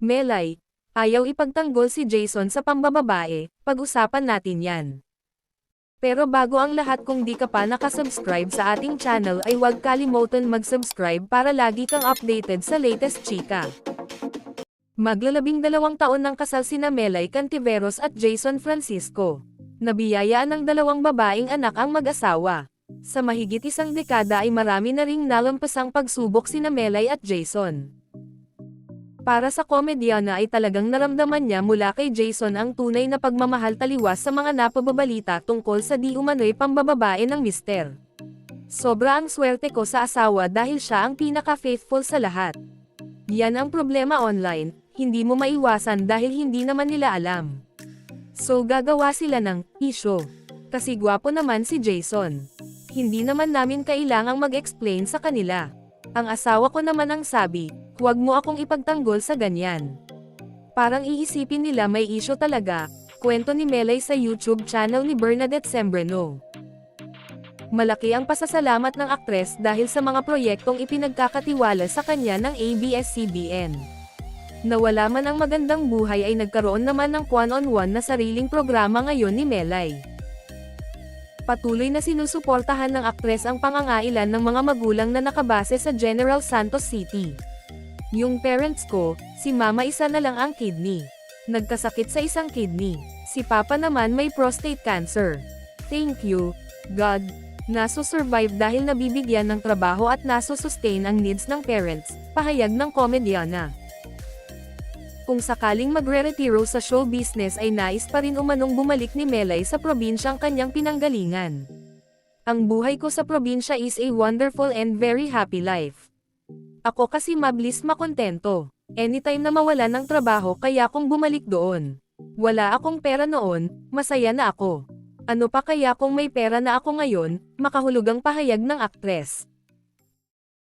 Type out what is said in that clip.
Melay, ayaw ipagtanggol si Jason sa pambababae, pag-usapan natin yan. Pero bago ang lahat kung di ka pa nakasubscribe sa ating channel ay huwag kalimutan mag-subscribe para lagi kang updated sa latest chika. Maglalabing dalawang taon ng kasal sina Melay Cantiveros at Jason Francisco. Nabiyayaan ng dalawang babaeng anak ang mag-asawa. Sa mahigit isang dekada ay marami na ring nalampasang pagsubok sina Melay at Jason. Para sa komedyana ay talagang naramdaman niya mula kay Jason ang tunay na pagmamahal taliwas sa mga napababalita tungkol sa di umano'y pambababae ng mister. Sobra ang swerte ko sa asawa dahil siya ang pinaka-faithful sa lahat. Yan ang problema online, hindi mo maiwasan dahil hindi naman nila alam. So gagawa sila ng issue. Kasi gwapo naman si Jason. Hindi naman namin kailangang mag-explain sa kanila. Ang asawa ko naman ang sabi, huwag mo akong ipagtanggol sa ganyan. Parang iisipin nila may issue talaga, kwento ni Melay sa YouTube channel ni Bernadette Sembreno. Malaki ang pasasalamat ng aktres dahil sa mga proyektong ipinagkakatiwala sa kanya ng ABS-CBN. Nawala man ang magandang buhay ay nagkaroon naman ng one-on-one na sariling programa ngayon ni Melay. Patuloy na sinusuportahan ng aktres ang pangangailan ng mga magulang na nakabase sa General Santos City. Yung parents ko, si mama isa na lang ang kidney. Nagkasakit sa isang kidney. Si papa naman may prostate cancer. Thank you, God. Naso-survive dahil nabibigyan ng trabaho at naso-sustain ang needs ng parents, pahayag ng komedyana. Kung sakaling magre-retiro sa show business ay nais pa rin umanong bumalik ni Melay sa probinsyang kanyang pinanggalingan. Ang buhay ko sa probinsya is a wonderful and very happy life. Ako kasi mablis makontento. Anytime na mawala ng trabaho kaya kung bumalik doon. Wala akong pera noon, masaya na ako. Ano pa kaya kung may pera na ako ngayon, makahulugang pahayag ng aktres.